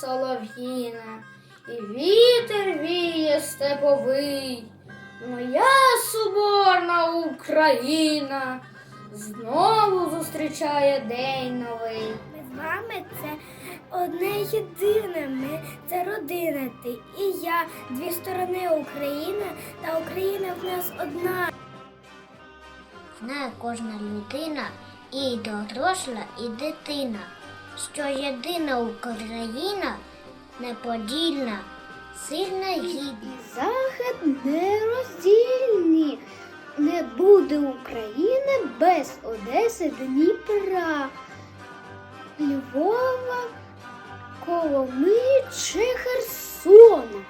солов'їна, і вітер віє степовий, моя соборна Україна знову зустрічає день новий. Ми з вами це одне єдине. Ми це родина ти і я, дві сторони України, та Україна в нас одна. Знає кожна людина і доросла, і дитина що єдина Україна неподільна, сильна гідна. Захід нероздільні. Не буде України без Одеси, Дніпра, Львова, Коломи чи Херсона.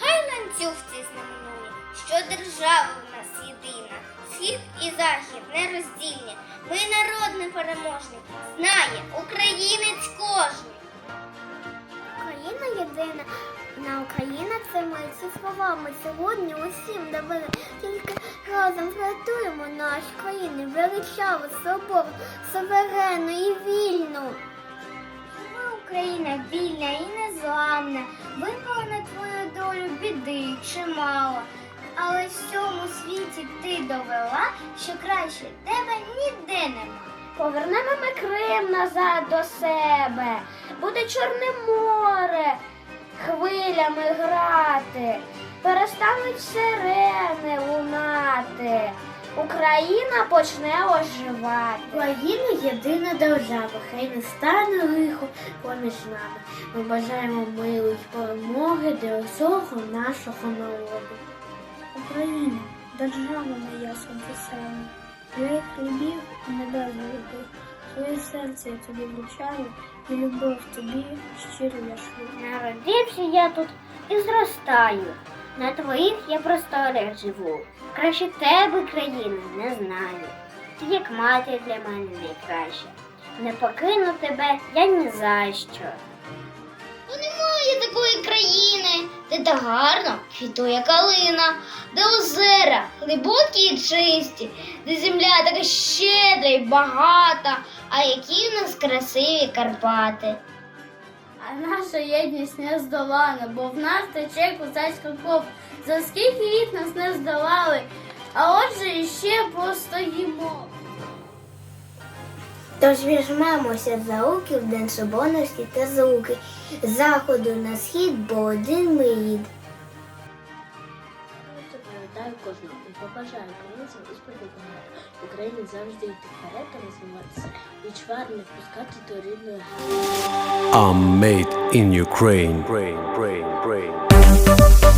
Хай ланцюг ці знаменує, що держава в нас єдина, схід і захід нероздільні. Ми народ непереможний, знає українець кожний. Україна єдина. На Україна це ми ці слова. Ми сьогодні усім довели. Тільки разом врятуємо нашу країну, величаву, собору, суверенну і вільну. Україна вільна і незламна, випала на твою долю біди чимало. Але в цьому світі ти довела, що краще тебе ніде нема. Повернемо ми Крим назад до себе. Буде Чорне море хвилями грати. Перестануть сирени лунати. Україна почне оживати. Україна єдина держава, хай не стане лихо поміж нами. Ми бажаємо милу й перемоги для усього нашого народу. Україна, держава моя сонцесяна, твоїх хлібів не дай голоди. Своє серце я тобі вручаю, і любов тобі щиро я шлю. Народився я тут і зростаю. На твоїх я просторах живу. Краще тебе, країни, не знаю. Ти як мати для мене найкраща. Не покину тебе я ні за що. Ну немає такої країни, де так гарно квітує калина, де озера глибокі і чисті, де земля така щедра і багата, а які в нас красиві Карпати. А наша єдність не здолана, бо в нас тече козацька кров. За скільки літ нас не здолали, а отже іще постоїмо. Тож візьмемося за руки в День Соборності та звуки, заходу на схід, бо один ми їд. Привітаю кожного і побажаю українцям успіху багато. Україні завжди йти вперед та розвиватися. І чвар не впускати до рідної are made in Ukraine. Ukraine, Ukraine, Ukraine.